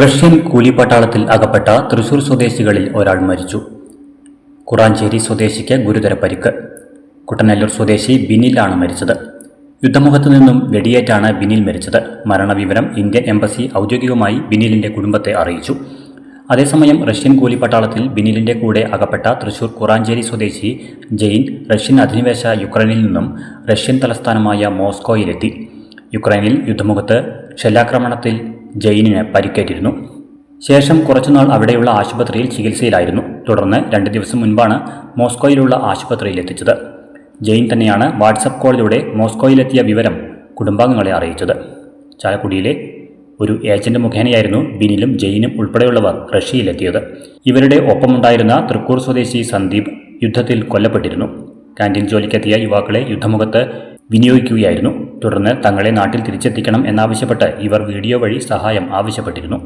Russian കൂലിപ്പട്ടാളത്തിൽ അകപ്പെട്ട തൃശൂർ സ്വദേശികളിൽ ഒരാൾ മരിച്ചു. കുറാഞ്ചേരി സ്വദേശിക്ക് ഗുരുതര പരിക്ക്. കുട്ടനെല്ലൂർ സ്വദേശി ബിനിലാണ് മരിച്ചത്. യുദ്ധമുഖത്തു നിന്നും വെടിയേറ്റാണ് ബിനിൽ മരിച്ചത്. മരണവിവരം ഇന്ത്യൻ എംബസി ഔദ്യോഗികമായി ബിനിലിന്റെ കുടുംബത്തെ അറിയിച്ചു. അതേസമയം റഷ്യൻ കൂലിപ്പട്ടാളത്തിൽ ബിനിലിന്റെ കൂടെ അകപ്പെട്ട തൃശൂർ കുറാഞ്ചേരി സ്വദേശി ജെയിൻ റഷ്യൻ അധിനിവേശ യുക്രൈനിൽ നിന്നും റഷ്യൻ തലസ്ഥാനമായ മോസ്കോയിലെത്തി. യുക്രൈനിൽ യുദ്ധമുഖത്ത് ഷെല്ലാക്രമണത്തിൽ ജെയിനിന് പരിക്കേറ്റിരുന്നു. ശേഷം കുറച്ചുനാൾ അവിടെയുള്ള ആശുപത്രിയിൽ ചികിത്സയിലായിരുന്നു. തുടർന്ന് രണ്ട് ദിവസം മുൻപാണ് മോസ്കോയിലുള്ള ആശുപത്രിയിൽ എത്തിച്ചത്. ജെയിൻ തന്നെയാണ് വാട്സപ്പ് കോളിലൂടെ മോസ്കോയിലെത്തിയ വിവരം കുടുംബാംഗങ്ങളെ അറിയിച്ചത്. ചാലക്കുടിയിലെ ഒരു ഏജന്റ് മുഖേനയായിരുന്നു ബിനിലും ജെയിനും ഉൾപ്പെടെയുള്ളവർ റഷ്യയിലെത്തിയത്. ഇവരുടെ ഒപ്പമുണ്ടായിരുന്ന തൃക്കൂർ സ്വദേശി സന്ദീപ് യുദ്ധത്തിൽ കൊല്ലപ്പെട്ടിരുന്നു. കാന്റീൻ ജോലിക്കെത്തിയ യുവാക്കളെ യുദ്ധമുഖത്ത് വിനിയോഗിക്കുകയായിരുന്നു. തുടർന്ന് തങ്ങളെ നാട്ടിൽ തിരിച്ചെത്തിക്കണം എന്നാവശ്യപ്പെട്ട് ഇവർ വീഡിയോ വഴി സഹായം ആവശ്യപ്പെട്ടിരുന്നു